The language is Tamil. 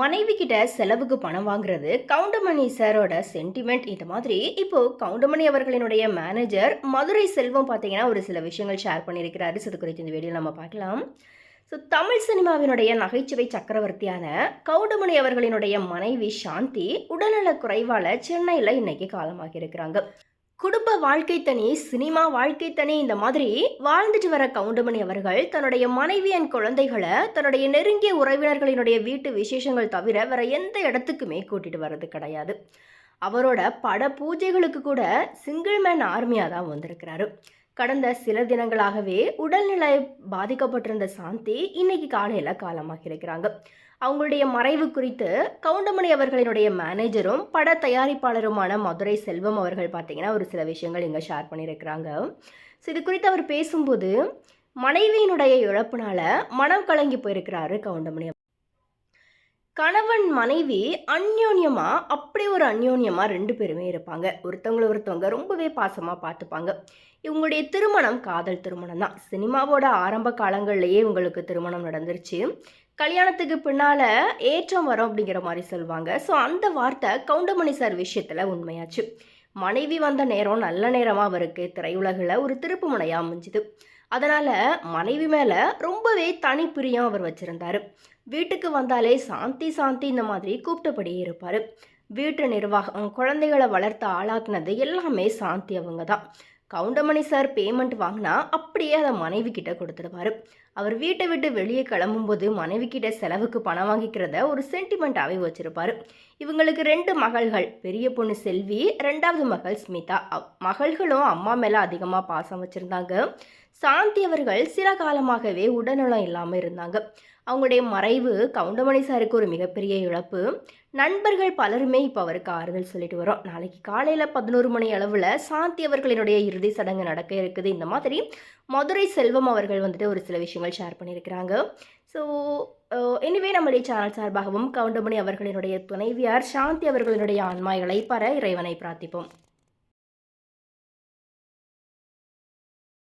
மனைவி கிட்ட செலவுக்கு பணம் வாங்குறது கவுண்டமணி சாரோட சென்டிமெண்ட் இந்த மாதிரி. இப்போ கவுண்டமணி அவர்களினுடைய மேனேஜர் மதுரை செல்வம் பார்த்தீங்கன்னா ஒரு சில விஷயங்கள் ஷேர் பண்ணியிருக்கிறாரு. So, இது குறித்து இந்த வீடியோ நம்ம பார்க்கலாம். ஸோ தமிழ் சினிமாவினுடைய நகைச்சுவை சக்கரவர்த்தியான கவுண்டமணி அவர்களினுடைய மனைவி சாந்தி உடல்நலக் குறைவால சென்னையில் இன்னைக்கு காலமாகி இருக்கிறாங்க. குடும்ப வாழ்க்கை தனி சினிமா வாழ்க்கை தனி இந்த மாதிரி வாழ்ந்துட்டு வர கவுண்டமணி அவர்கள் தன்னுடைய மனைவி என் குழந்தைகளை தன்னுடைய நெருங்கிய உறவினர்களினுடைய வீட்டு விசேஷங்கள் தவிர வேற எந்த இடத்துக்குமே கூட்டிட்டு வர்றது கிடையாது. அவரோட பட பூஜைகளுக்கு கூட சிங்கிள் மேன் ஆர்மியாக தான் வந்திருக்கிறாரு. கடந்த சில தினங்களாகவே உடல்நிலை பாதிக்கப்பட்டிருந்த சாந்தி இன்னைக்கு காலையில் காலமாக இருக்கிறாங்க. அவங்களுடைய மறைவு குறித்து கவுண்டமணி அவர்களினுடைய மேனேஜரும் பட தயாரிப்பாளருமான மதுரை செல்வம் அவர்கள் பார்த்தீங்கன்னா ஒரு சில விஷயங்கள் இங்கே ஷேர் பண்ணியிருக்கிறாங்க. ஸோ இது குறித்து அவர் பேசும்போது மனைவியினுடைய இழப்புனால மனம் கலங்கி போயிருக்கிறாரு கவுண்டமணி கணவன் மனைவி அந்யோன்யமா? அப்படி ஒரு அந்யோன்யமா ரெண்டு பேருமே இருப்பாங்க. ஒருத்தவங்களை ஒருத்தவங்க ரொம்பவே பாசமா பார்த்துப்பாங்க. இவங்களுடைய திருமணம் காதல் திருமணம் தான். சினிமாவோட ஆரம்ப காலங்கள்லேயே இவங்களுக்கு திருமணம் நடந்துருச்சு. கல்யாணத்துக்கு பின்னால ஏற்றம் வரும் அப்படிங்கிற மாதிரி சொல்லுவாங்க ஸோ அந்த வார்த்தை கவுண்டமணி சார் விஷயத்துல உண்மையாச்சு. மனைவி வந்த நேரம் நல்ல நேரமாக அவருக்கு திரையுலகில் ஒரு திருப்பு முனையாக அமைஞ்சுது. அதனால் மனைவி மேலே ரொம்பவே தனிப்பிரியம் அவர் வச்சுருந்தார். வீட்டுக்கு வந்தாலே சாந்தி சாந்தி இந்த மாதிரி கூப்பிட்டபடியே இருப்பார். வீட்டு நிர்வாகம் குழந்தைகளை வளர்த்து ஆளாக்குனது எல்லாமே சாந்தி அவங்க தான் கவுண்டமணி சார் பேமெண்ட் வாங்கினா அப்படியே அதை மனைவி கிட்ட கொடுத்துடுவாரு. அவர் வீட்டை விட்டு வெளியே கிளம்பும்போது மனைவி கிட்ட செலவுக்கு பணம் வாங்கிக்கிறத ஒரு சென்டிமெண்ட்டாகவே வச்சுருப்பார். இவங்களுக்கு ரெண்டு மகள்கள் பெரிய பொண்ணு செல்வி ரெண்டாவது மகள் ஸ்மிதா. மகள்களும் அம்மா மேலே அதிகமாக பாசம் வச்சுருந்தாங்க. சாந்தி அவர்கள் சில காலமாகவே உடல்நலம் இல்லாமல் இருந்தாங்க. அவங்களுடைய மறைவு கவுண்டமணி சாருக்கு ஒரு மிகப்பெரிய இழப்பு. நண்பர்கள் பலருமே இப்போ அவருக்கு ஆறுதல் சொல்லிட்டு வரோம் நாளைக்கு காலையில் பதினோரு மணி அளவில் சாந்தி அவர்களினுடைய இறுதி சடங்கு நடக்க இருக்குது. இந்த மாதிரி மதுரை செல்வம் அவர்கள் வந்துட்டு ஒரு சில விஷயங்கள் ஷேர் பண்ணியிருக்கிறாங்க. ஸோ எனிவே நம்முடைய சேனல் சார்பாகவும் கவுண்டமணி அவர்களினுடைய துணைவியார் சாந்தி அவர்களினுடைய ஆன்மா இளைப்பற இறைவனை பிரார்த்திப்போம்.